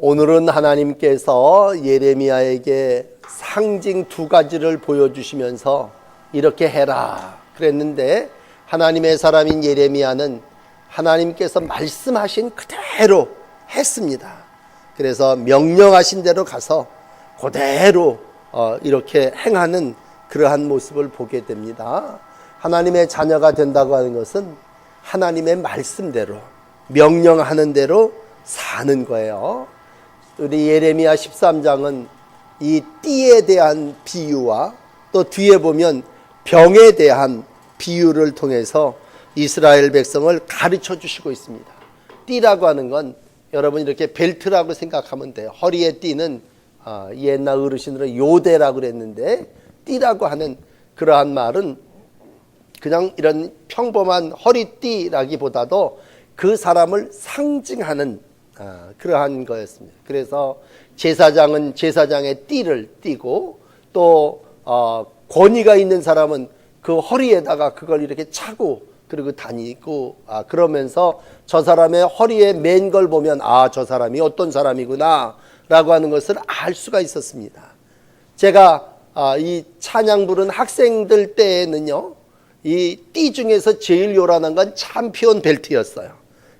오늘은 하나님께서 예레미야에게 상징 두 가지를 보여주시면서 이렇게 해라 그랬는데 하나님의 사람인 예레미야는 하나님께서 말씀하신 그대로 했습니다. 그래서 명령하신 대로 가서 그대로 어, 이렇게 행하는 그러한 모습을 보게 됩니다. 하나님의 자녀가 된다고 하는 것은 하나님의 말씀대로 명령하는 대로 사는 거예요. 우리 예레미야 13장은 이 띠에 대한 비유와 또 뒤에 보면 병에 대한 비유를 통해서 이스라엘 백성을 가르쳐 주시고 있습니다. 띠라고 하는 건 여러분 이렇게 벨트라고 생각하면 돼요. 허리에 띠는 아, 옛날 어르신들은 요대라고 그랬는데 띠라고 하는 그러한 말은 그냥 이런 평범한 허리띠라기보다도 그 사람을 상징하는 아, 그러한 거였습니다. 그래서 제사장은 제사장의 띠를 띠고 또 어, 권위가 있는 사람은 그 허리에다가 그걸 이렇게 차고 그리고 다니고 아, 그러면서 저 사람의 허리에 맨 걸 보면 아 저 사람이 어떤 사람이구나라고 하는 것을 알 수가 있었습니다. 제가 아, 이 찬양 부른 학생들 때에는요 이 띠 중에서 제일 요란한 건 챔피언 벨트였어요.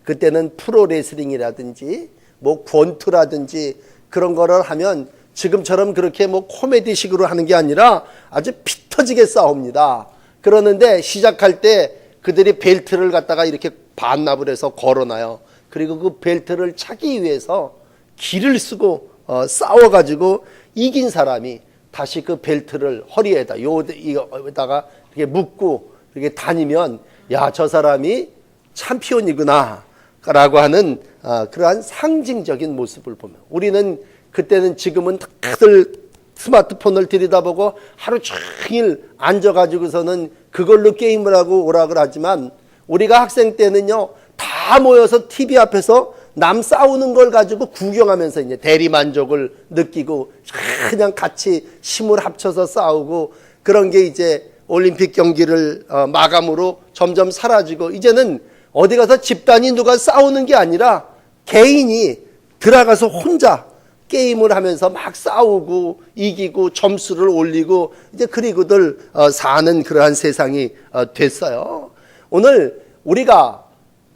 그때는 프로 레슬링이라든지 뭐 권투라든지 그런 거를 하면 지금처럼 그렇게 뭐 코미디식으로 하는 게 아니라 아주 피 터지게 싸웁니다. 그러는데 시작할 때 그들이 벨트를 갖다가 이렇게 반납을 해서 걸어놔요. 그리고 그 벨트를 차기 위해서 길을 쓰고 어, 싸워가지고 이긴 사람이 다시 그 벨트를 허리에다 요 이거다가 이렇게 묶고 이렇게 다니면 야 저 사람이 챔피언이구나 라고 하는 어, 그러한 상징적인 모습을 보면 우리는 그때는 지금은 다들 스마트폰을 들여다보고 하루 종일 앉아가지고서는 그걸로 게임을 하고 오락을 하지만 우리가 학생 때는요 다 모여서 TV 앞에서 남 싸우는 걸 가지고 구경하면서 이제 대리 만족을 느끼고 그냥 같이 힘을 합쳐서 싸우고 그런 게 이제 올림픽 경기를 어, 마감으로 점점 사라지고 이제는 어디 가서 집단이 누가 싸우는 게 아니라 개인이 들어가서 혼자 게임을 하면서 막 싸우고 이기고 점수를 올리고 이제 그리고들 어, 사는 그러한 세상이 어, 됐어요. 오늘 우리가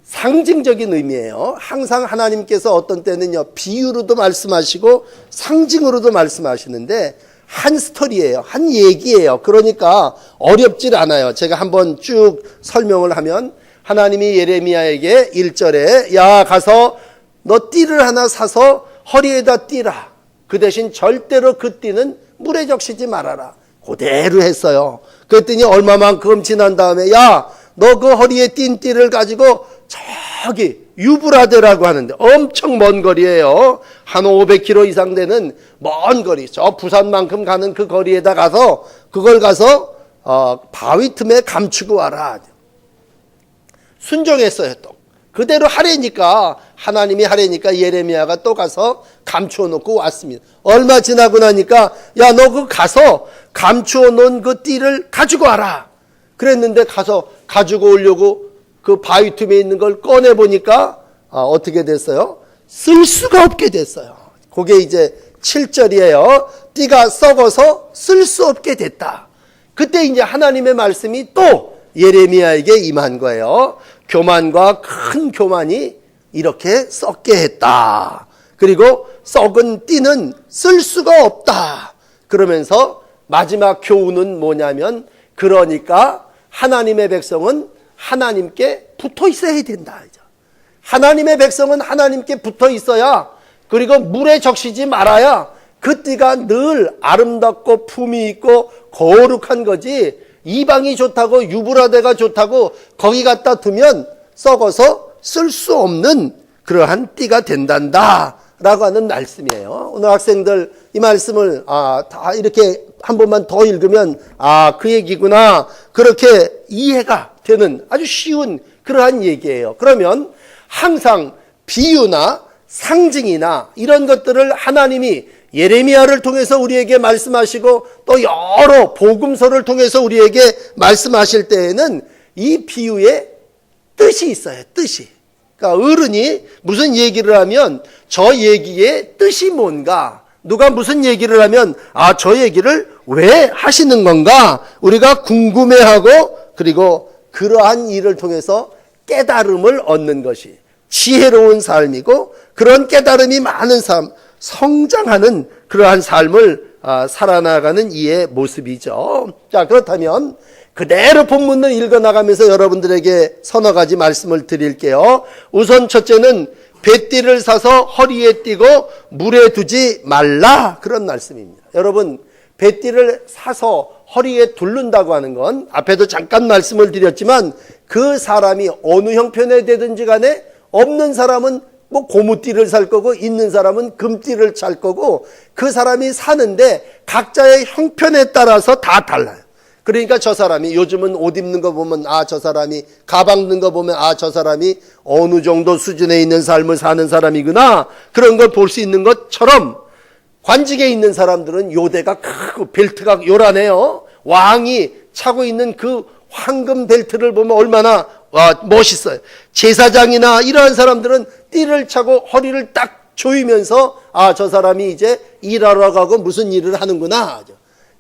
상징적인 의미예요. 항상 하나님께서 어떤 때는요 비유로도 말씀하시고 상징으로도 말씀하시는데 한 스토리예요. 한 얘기예요. 그러니까 어렵질 않아요. 제가 한번 쭉 설명을 하면 하나님이 예레미야에게 1절에 야 가서 너 띠를 하나 사서 허리에다 띠라. 그 대신 절대로 그 띠는 물에 적시지 말아라. 그대로 했어요. 그랬더니 얼마만큼 지난 다음에 야 너 그 허리에 띈 띠를 가지고 저기 유브라데라고 하는데 엄청 먼 거리예요. 한 500km 이상 되는 먼 거리. 저 부산만큼 가는 그 거리에다 가서 그걸 가서 어, 바위 틈에 감추고 와라. 순종했어요. 또 그대로 하래니까 하나님이 하래니까 예레미야가 또 가서 감추어 놓고 왔습니다. 얼마 지나고 나니까 야 너 그 가서 감추어 놓은 그 띠를 가지고 와라. 그랬는데 가서 가지고 오려고 그 바위 틈에 있는 걸 꺼내 보니까 아, 어떻게 됐어요? 쓸 수가 없게 됐어요. 그게 이제 7절이에요. 띠가 썩어서 쓸 수 없게 됐다. 그때 이제 하나님의 말씀이 또 예레미야에게 임한 거예요. 교만과 큰 교만이 이렇게 썩게 했다. 그리고 썩은 띠는 쓸 수가 없다. 그러면서 마지막 교훈은 뭐냐면 그러니까 하나님의 백성은 하나님께 붙어 있어야 된다. 하나님의 백성은 하나님께 붙어 있어야 그리고 물에 적시지 말아야 그 띠가 늘 아름답고 품이 있고 거룩한 거지 이방이 좋다고 유브라데가 좋다고 거기 갖다 두면 썩어서 쓸 수 없는 그러한 띠가 된단다 라고 하는 말씀이에요. 오늘 학생들 이 말씀을 아, 다 이렇게 한 번만 더 읽으면 아, 그 얘기구나. 그렇게 이해가 되는 아주 쉬운 그러한 얘기예요. 그러면 항상 비유나 상징이나 이런 것들을 하나님이 예레미야를 통해서 우리에게 말씀하시고 또 여러 복음서를 통해서 우리에게 말씀하실 때에는 이 비유에 뜻이 있어요. 뜻이. 그러니까 어른이 무슨 얘기를 하면 저 얘기의 뜻이 뭔가 누가 무슨 얘기를 하면 아 저 얘기를 왜 하시는 건가 우리가 궁금해하고 그리고 그러한 일을 통해서 깨달음을 얻는 것이 지혜로운 삶이고 그런 깨달음이 많은 삶 성장하는 그러한 삶을 아, 살아나가는 이의 모습이죠. 자 그렇다면 그대로 본문을 읽어나가면서 여러분들에게 서너 가지 말씀을 드릴게요. 우선 첫째는 배띠를 사서 허리에 띠고 물에 두지 말라 그런 말씀입니다. 여러분 배띠를 사서 허리에 둘른다고 하는 건 앞에도 잠깐 말씀을 드렸지만 그 사람이 어느 형편에 되든지 간에 없는 사람은 뭐 고무띠를 살 거고 있는 사람은 금띠를 살 거고 그 사람이 사는데 각자의 형편에 따라서 다 달라요. 그러니까 저 사람이 요즘은 옷 입는 거 보면 아 저 사람이 가방 입는 거 보면 아 저 사람이 어느 정도 수준에 있는 삶을 사는 사람이구나 그런 걸 볼 수 있는 것처럼 관직에 있는 사람들은 요대가 크고 벨트가 요란해요. 왕이 차고 있는 그 황금 벨트를 보면 얼마나 와, 멋있어요. 제사장이나 이러한 사람들은 띠를 차고 허리를 딱 조이면서 아 저 사람이 이제 일하러 가고 무슨 일을 하는구나.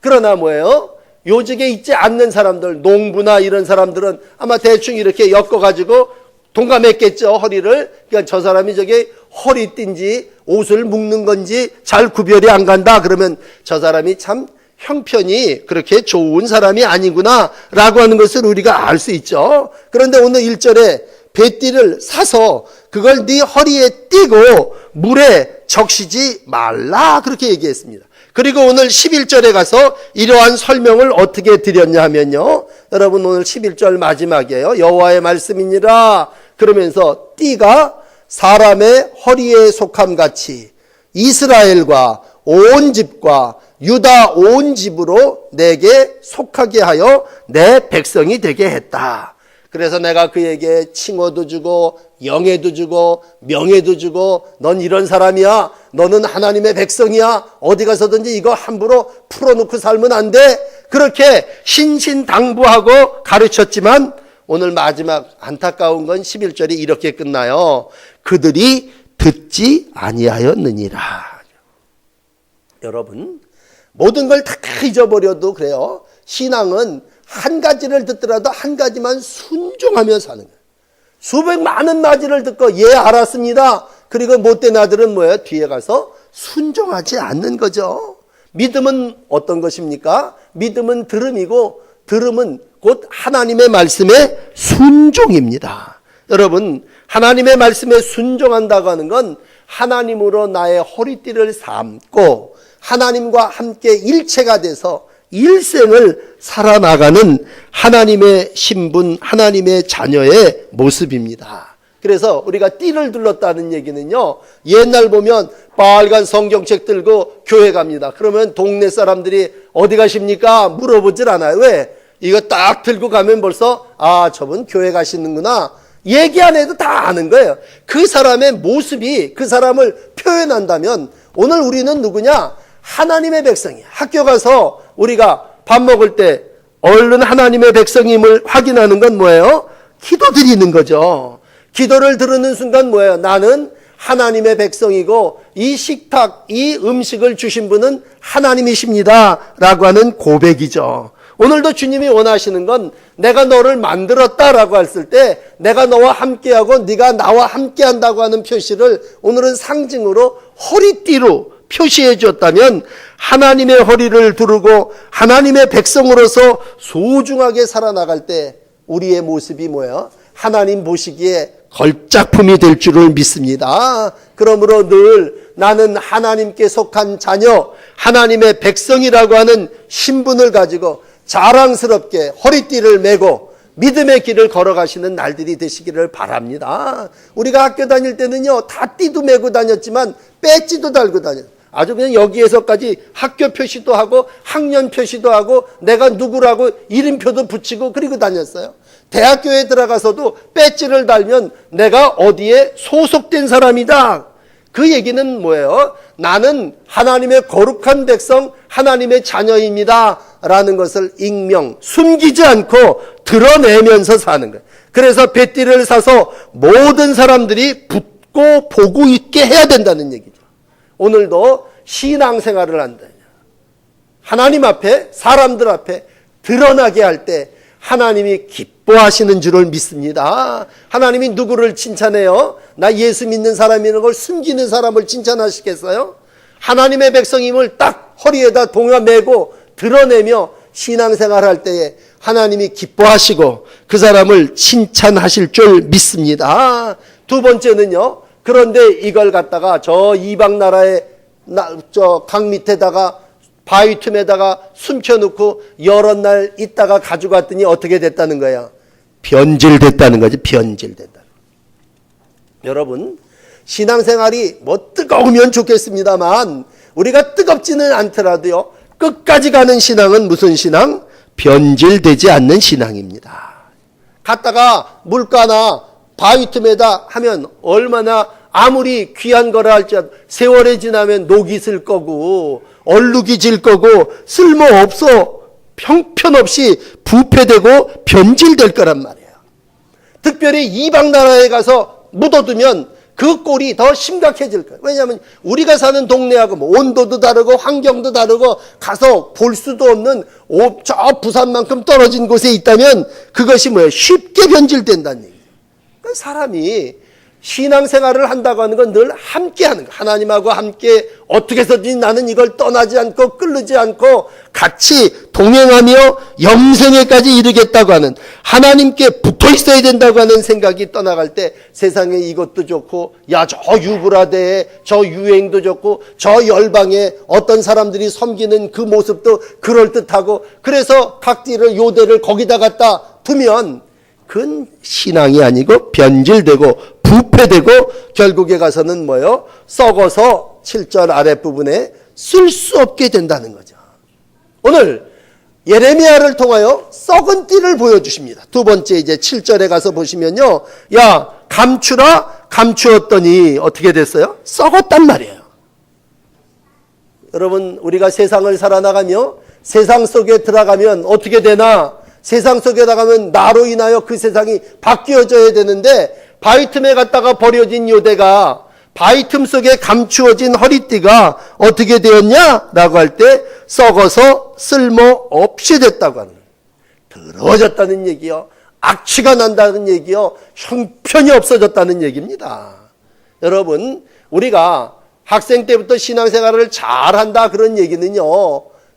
그러나 뭐예요? 요직에 있지 않는 사람들, 농부나 이런 사람들은 아마 대충 이렇게 엮어가지고 동감했겠죠, 허리를. 그러니까 저 사람이 저게 허리띠인지 옷을 묶는 건지 잘 구별이 안 간다. 그러면 저 사람이 참 형편이 그렇게 좋은 사람이 아니구나. 라고 하는 것을 우리가 알 수 있죠. 그런데 오늘 1절에 배띠를 사서 그걸 네 허리에 띠고 물에 적시지 말라. 그렇게 얘기했습니다. 그리고 오늘 11절에 가서 이러한 설명을 어떻게 드렸냐 하면요. 여러분 오늘 11절 마지막이에요. 여호와의 말씀이니라. 그러면서 띠가 사람의 허리에 속함 같이 이스라엘과 온 집과 유다 온 집으로 내게 속하게 하여 내 백성이 되게 했다. 그래서 내가 그에게 칭호도 주고 영예도 주고 명예도 주고 넌 이런 사람이야. 너는 하나님의 백성이야. 어디 가서든지 이거 함부로 풀어놓고 살면 안 돼. 그렇게 신신당부하고 가르쳤지만 오늘 마지막 안타까운 건 11절이 이렇게 끝나요. 그들이 듣지 아니하였느니라. 여러분 모든 걸 다 잊어버려도 그래요. 신앙은 한 가지를 듣더라도 한 가지만 순종하며 사는 거예요. 수백 많은 나지를 듣고 예 알았습니다. 그리고 못된 아들은 뭐예요? 뒤에 가서 순종하지 않는 거죠. 믿음은 어떤 것입니까? 믿음은 들음이고 들음은 곧 하나님의 말씀에 순종입니다. 여러분 하나님의 말씀에 순종한다고 하는 건 하나님으로 나의 허리띠를 삼고 하나님과 함께 일체가 돼서 일생을 살아나가는 하나님의 신분, 하나님의 자녀의 모습입니다. 그래서 우리가 띠를 둘렀다는 얘기는요, 옛날 보면 빨간 성경책 들고 교회 갑니다. 그러면 동네 사람들이 어디 가십니까? 물어보질 않아요. 왜? 이거 딱 들고 가면 벌써, 아, 저분 교회 가시는구나. 얘기 안 해도 다 아는 거예요. 그 사람의 모습이 그 사람을 표현한다면 오늘 우리는 누구냐? 하나님의 백성이야. 학교 가서 우리가 밥 먹을 때 얼른 하나님의 백성임을 확인하는 건 뭐예요? 기도 드리는 거죠. 기도를 들으는 순간 뭐예요? 나는 하나님의 백성이고 이 식탁, 이 음식을 주신 분은 하나님이십니다. 라고 하는 고백이죠. 오늘도 주님이 원하시는 건 내가 너를 만들었다라고 했을 때 내가 너와 함께하고 네가 나와 함께한다고 하는 표시를 오늘은 상징으로 허리띠로 표시해 줬다면 하나님의 허리를 두르고 하나님의 백성으로서 소중하게 살아나갈 때 우리의 모습이 뭐예요? 하나님 보시기에 걸작품이 될 줄을 믿습니다. 그러므로 늘 나는 하나님께 속한 자녀, 하나님의 백성이라고 하는 신분을 가지고 자랑스럽게 허리띠를 메고 믿음의 길을 걸어가시는 날들이 되시기를 바랍니다. 우리가 학교 다닐 때는요, 다 띠도 메고 다녔지만 배지도 달고 다녔어요. 아주 그냥 여기에서까지 학교 표시도 하고 학년 표시도 하고 내가 누구라고 이름표도 붙이고 그리고 다녔어요. 대학교에 들어가서도 배지를 달면 내가 어디에 소속된 사람이다. 그 얘기는 뭐예요? 나는 하나님의 거룩한 백성, 하나님의 자녀입니다. 라는 것을 익명, 숨기지 않고 드러내면서 사는 거예요. 그래서 배띠를 사서 모든 사람들이 붙고 보고 있게 해야 된다는 얘기죠. 오늘도 신앙생활을 한다. 하나님 앞에 사람들 앞에 드러나게 할 때 하나님이 기뻐하시는 줄을 믿습니다. 하나님이 누구를 칭찬해요? 나 예수 믿는 사람이라는 걸 숨기는 사람을 칭찬하시겠어요? 하나님의 백성임을 딱 허리에다 동화 매고 드러내며 신앙생활 할 때에 하나님이 기뻐하시고 그 사람을 칭찬하실 줄 믿습니다. 두 번째는요. 그런데 이걸 갖다가 저 이방 나라의 저 강 밑에다가 바위 틈에다가 숨겨놓고 여러 날 있다가 가져갔더니 어떻게 됐다는 거야? 변질됐다는 거지. 변질됐다. 여러분 신앙생활이 뭐 뜨거우면 좋겠습니다만 우리가 뜨겁지는 않더라도요 끝까지 가는 신앙은 무슨 신앙? 변질되지 않는 신앙입니다. 갔다가 물가나 바위 틈에다 하면 얼마나 아무리 귀한 거라 할지라도 세월이 지나면 녹이 슬 거고 얼룩이 질 거고 쓸모없어 형편없이 부패되고 변질될 거란 말이에요. 특별히 이방 나라에 가서 묻어두면 그 꼴이 더 심각해질 거예요. 왜냐하면 우리가 사는 동네하고 뭐 온도도 다르고 환경도 다르고 가서 볼 수도 없는 오, 저 부산만큼 떨어진 곳에 있다면 그것이 뭐예요? 쉽게 변질된다는 얘기예요. 그러니까 사람이 신앙생활을 한다고 하는 건 늘 함께 하는 거. 하나님하고 함께 어떻게 해서든 나는 이걸 떠나지 않고 끌르지 않고 같이 동행하며 영생에까지 이르겠다고 하는 하나님께 붙어 있어야 된다고 하는 생각이 떠나갈 때 세상에 이것도 좋고 야 저 유브라데에 저 유행도 좋고 저 열방에 어떤 사람들이 섬기는 그 모습도 그럴듯하고 그래서 각지를 요대를 거기다 갖다 두면 그건 신앙이 아니고 변질되고 부패되고 결국에 가서는 뭐요? 썩어서 7절 아랫부분에 쓸 수 없게 된다는 거죠. 오늘 예레미야를 통하여 썩은 띠를 보여주십니다. 두 번째 이제 7절에 가서 보시면요. 야, 감추라 감추었더니 어떻게 됐어요? 썩었단 말이에요. 여러분, 우리가 세상을 살아나가며 세상 속에 들어가면 어떻게 되나? 세상 속에 나가면 나로 인하여 그 세상이 바뀌어져야 되는데 바위 틈에 갔다가 버려진 요대가 바위 틈 속에 감추어진 허리띠가 어떻게 되었냐? 라고 할 때 썩어서 쓸모 없이 됐다고 하는 더러워졌다는 얘기요. 악취가 난다는 얘기요. 형편이 없어졌다는 얘기입니다. 여러분, 우리가 학생 때부터 신앙생활을 잘한다 그런 얘기는요.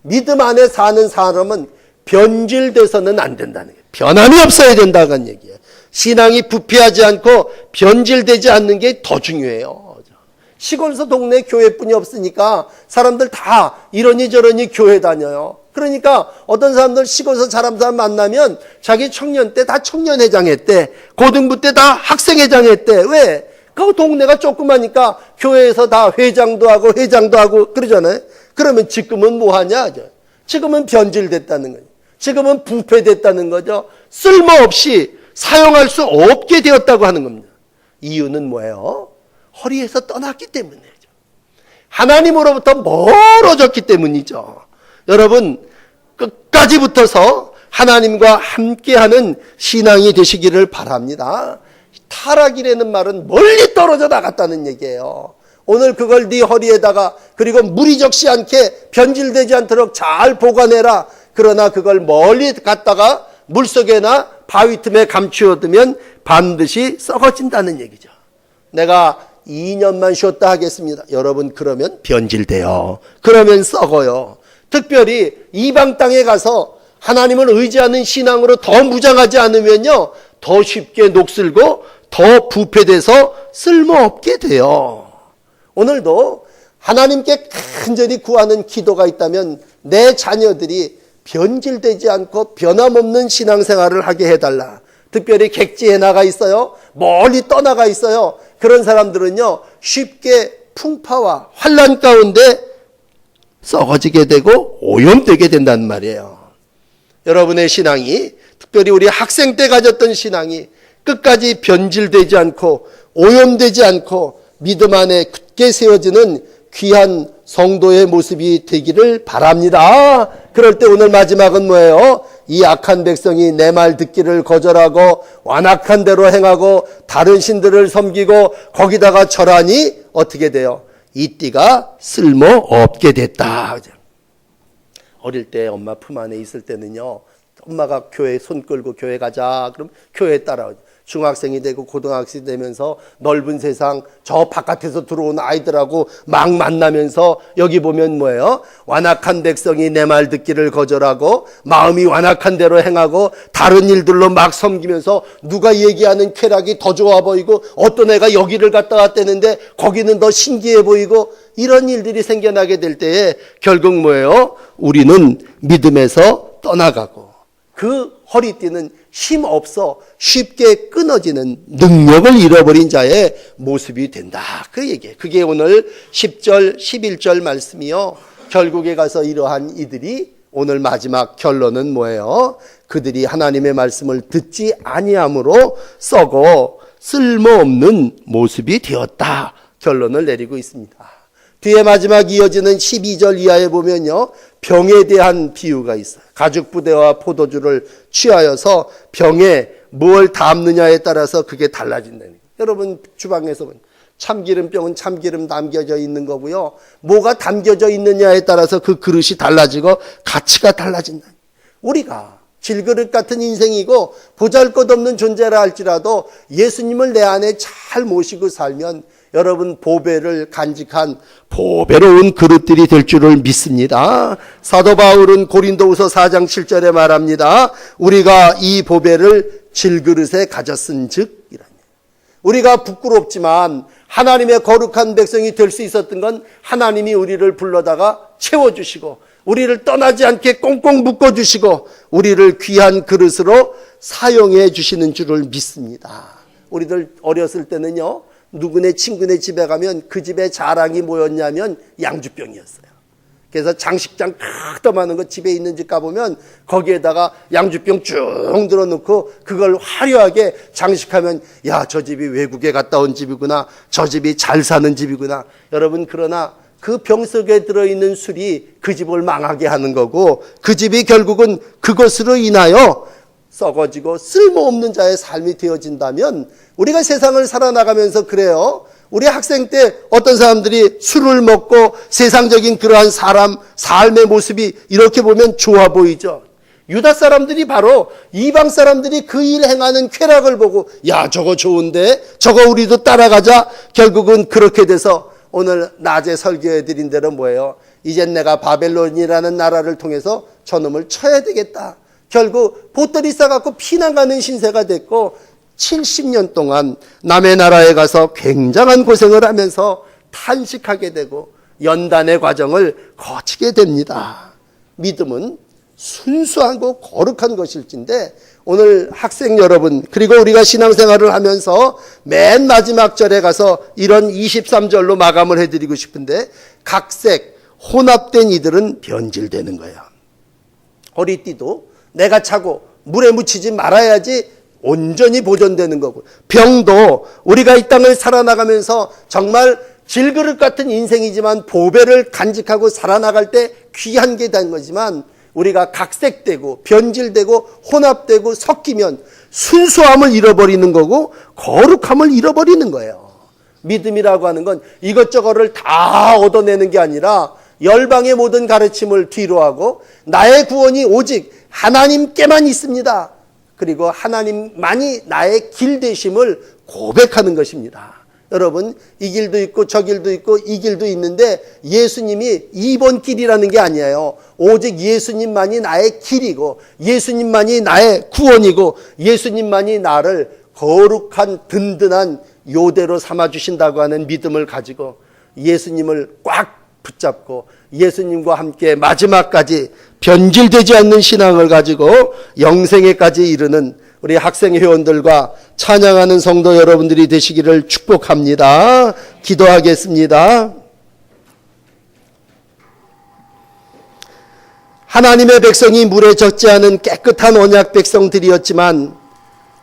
믿음 안에 사는 사람은 변질돼서는 안 된다는 거예요. 변함이 없어야 된다는 얘기예요. 신앙이 부패하지 않고 변질되지 않는 게 더 중요해요. 시골에서 동네 교회뿐이 없으니까 사람들 다 이러니 저러니 교회 다녀요. 그러니까 어떤 사람들 시골에서 사람 사람 만나면 자기 청년 때 다 청년회장 했대. 고등부 때 다 학생회장 했대. 왜? 그 동네가 조그마니까 교회에서 다 회장도 하고 회장도 하고 그러잖아요. 그러면 지금은 뭐 하냐? 지금은 변질됐다는 거예요. 지금은 부패됐다는 거죠. 쓸모없이 사용할 수 없게 되었다고 하는 겁니다. 이유는 뭐예요? 허리에서 떠났기 때문이죠. 하나님으로부터 멀어졌기 때문이죠. 여러분, 끝까지 붙어서 하나님과 함께하는 신앙이 되시기를 바랍니다. 타락이라는 말은 멀리 떨어져 나갔다는 얘기예요. 오늘 그걸 네 허리에다가 그리고 무리적시 않게 변질되지 않도록 잘 보관해라. 그러나 그걸 멀리 갔다가 물속에나 바위 틈에 감추어두면 반드시 썩어진다는 얘기죠. 내가 2년만 쉬었다 하겠습니다. 여러분 그러면 변질돼요. 그러면 썩어요. 특별히 이방 땅에 가서 하나님을 의지하는 신앙으로 더 무장하지 않으면요. 더 쉽게 녹슬고 더 부패돼서 쓸모없게 돼요. 오늘도 하나님께 간절히 구하는 기도가 있다면 내 자녀들이 변질되지 않고 변함없는 신앙생활을 하게 해달라. 특별히 객지에 나가 있어요. 멀리 떠나가 있어요. 그런 사람들은요, 쉽게 풍파와 환란 가운데 썩어지게 되고 오염되게 된단 말이에요. 여러분의 신앙이, 특별히 우리 학생 때 가졌던 신앙이 끝까지 변질되지 않고 오염되지 않고 믿음 안에 굳게 세워지는 귀한 성도의 모습이 되기를 바랍니다. 그럴 때 오늘 마지막은 뭐예요? 이 악한 백성이 내 말 듣기를 거절하고 완악한 대로 행하고 다른 신들을 섬기고 거기다가 절하니 어떻게 돼요? 이 띠가 쓸모 없게 됐다. 어릴 때 엄마 품 안에 있을 때는요. 엄마가 교회 손 끌고 교회 가자. 그럼 교회 따라오죠. 중학생이 되고 고등학생이 되면서 넓은 세상 저 바깥에서 들어온 아이들하고 막 만나면서 여기 보면 뭐예요? 완악한 백성이 내 말 듣기를 거절하고 마음이 완악한 대로 행하고 다른 일들로 막 섬기면서 누가 얘기하는 쾌락이 더 좋아 보이고 어떤 애가 여기를 갔다 왔다는데 거기는 더 신기해 보이고 이런 일들이 생겨나게 될 때에 결국 뭐예요? 우리는 믿음에서 떠나가고 그 허리띠는 힘 없어 쉽게 끊어지는 능력을 잃어버린 자의 모습이 된다. 그 얘기예요. 그게 오늘 10절, 11절 말씀이요. 결국에 가서 이러한 이들이 오늘 마지막 결론은 뭐예요? 그들이 하나님의 말씀을 듣지 아니함으로 썩어 쓸모없는 모습이 되었다. 결론을 내리고 있습니다. 뒤에 마지막 이어지는 12절 이하에 보면요. 병에 대한 비유가 있어요. 가죽 부대와 포도주를 취하여서 병에 뭘 담느냐에 따라서 그게 달라진다는 거예요. 여러분 주방에서 참기름병은 참기름 담겨져 있는 거고요. 뭐가 담겨져 있느냐에 따라서 그 그릇이 달라지고 가치가 달라진다. 우리가 질그릇 같은 인생이고 보잘것없는 존재라 할지라도 예수님을 내 안에 잘 모시고 살면 여러분 보배를 간직한 보배로운 그릇들이 될 줄을 믿습니다. 사도 바울은 고린도후서 4장 7절에 말합니다. 우리가 이 보배를 질그릇에 가졌은즉. 우리가 부끄럽지만 하나님의 거룩한 백성이 될 수 있었던 건 하나님이 우리를 불러다가 채워주시고 우리를 떠나지 않게 꽁꽁 묶어주시고 우리를 귀한 그릇으로 사용해 주시는 줄을 믿습니다. 우리들 어렸을 때는요, 누구네 친구네 집에 가면 그 집에 자랑이 뭐였냐면 양주병이었어요. 그래서 장식장 크더많은 거 집에 있는 집 가보면 거기에다가 양주병 쭉 들어놓고 그걸 화려하게 장식하면 야, 저 집이 외국에 갔다 온 집이구나. 저 집이 잘 사는 집이구나. 여러분, 그러나 그 병 속에 들어있는 술이 그 집을 망하게 하는 거고 그 집이 결국은 그것으로 인하여 썩어지고 쓸모없는 자의 삶이 되어진다면 우리가 세상을 살아나가면서 그래요. 우리 학생 때 어떤 사람들이 술을 먹고 세상적인 그러한 사람, 삶의 모습이 이렇게 보면 좋아 보이죠. 유다 사람들이 바로 이방 사람들이 그 일 행하는 쾌락을 보고 야 저거 좋은데 저거 우리도 따라가자 결국은 그렇게 돼서 오늘 낮에 설교해 드린 대로 뭐예요? 이젠 내가 바벨론이라는 나라를 통해서 저놈을 쳐야 되겠다. 결국 보따리 싸갖고 피난가는 신세가 됐고 70년 동안 남의 나라에 가서 굉장한 고생을 하면서 탄식하게 되고 연단의 과정을 거치게 됩니다. 믿음은 순수하고 거룩한 것일진데 오늘 학생 여러분 그리고 우리가 신앙생활을 하면서 맨 마지막 절에 가서 이런 23절로 마감을 해드리고 싶은데 각색 혼합된 이들은 변질되는 거예요. 허리띠도 내가 차고 물에 묻히지 말아야지 온전히 보존되는 거고 병도 우리가 이 땅을 살아나가면서 정말 질그릇 같은 인생이지만 보배를 간직하고 살아나갈 때 귀한 게 된 거지만 우리가 각색되고 변질되고 혼합되고 섞이면 순수함을 잃어버리는 거고 거룩함을 잃어버리는 거예요. 믿음이라고 하는 건 이것저것을 다 얻어내는 게 아니라 열방의 모든 가르침을 뒤로하고 나의 구원이 오직 하나님께만 있습니다. 그리고 하나님만이 나의 길 되심을 고백하는 것입니다. 여러분, 이 길도 있고 저 길도 있고 이 길도 있는데 예수님이 2번 길이라는 게 아니에요. 오직 예수님만이 나의 길이고 예수님만이 나의 구원이고 예수님만이 나를 거룩한 든든한 요대로 삼아 주신다고 하는 믿음을 가지고 예수님을 꽉 붙잡고 예수님과 함께 마지막까지 변질되지 않는 신앙을 가지고 영생에까지 이르는 우리 학생 회원들과 찬양하는 성도 여러분들이 되시기를 축복합니다. 기도하겠습니다. 하나님의 백성이 물에 젖지 않은 깨끗한 언약 백성들이었지만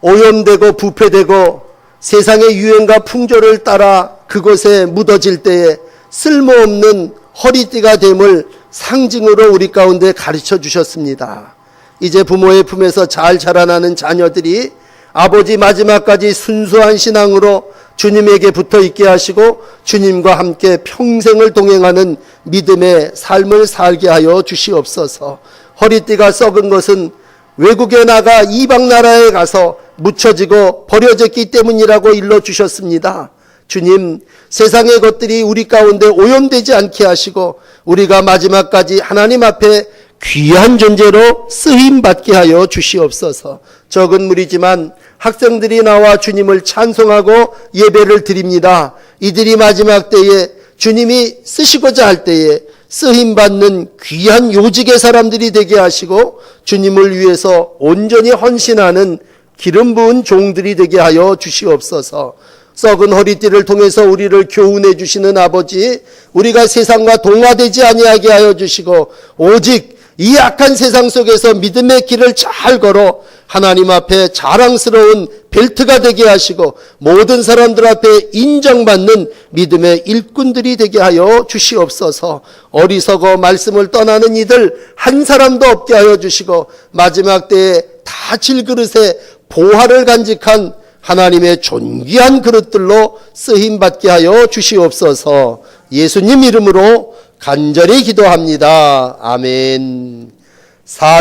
오염되고 부패되고 세상의 유행과 풍조를 따라 그곳에 묻어질 때에 쓸모없는 허리띠가 됨을 상징으로 우리 가운데 가르쳐 주셨습니다. 이제 부모의 품에서 잘 자라나는 자녀들이 아버지 마지막까지 순수한 신앙으로 주님에게 붙어 있게 하시고 주님과 함께 평생을 동행하는 믿음의 삶을 살게 하여 주시옵소서. 허리띠가 썩은 것은 외국에 나가 이방 나라에 가서 묻혀지고 버려졌기 때문이라고 일러 주셨습니다. 주님, 세상의 것들이 우리 가운데 오염되지 않게 하시고 우리가 마지막까지 하나님 앞에 귀한 존재로 쓰임 받게 하여 주시옵소서. 적은 무리지만 학생들이 나와 주님을 찬송하고 예배를 드립니다. 이들이 마지막 때에 주님이 쓰시고자 할 때에 쓰임 받는 귀한 요직의 사람들이 되게 하시고 주님을 위해서 온전히 헌신하는 기름 부은 종들이 되게 하여 주시옵소서. 썩은 허리띠를 통해서 우리를 교훈해 주시는 아버지, 우리가 세상과 동화되지 아니하게 하여 주시고 오직 이 악한 세상 속에서 믿음의 길을 잘 걸어 하나님 앞에 자랑스러운 벨트가 되게 하시고 모든 사람들 앞에 인정받는 믿음의 일꾼들이 되게 하여 주시옵소서. 어리석어 말씀을 떠나는 이들 한 사람도 없게 하여 주시고 마지막 때에 다 질그릇에 보화를 간직한 하나님의 존귀한 그릇들로 쓰임 받게 하여 주시옵소서. 예수님 이름으로 간절히 기도합니다. 아멘.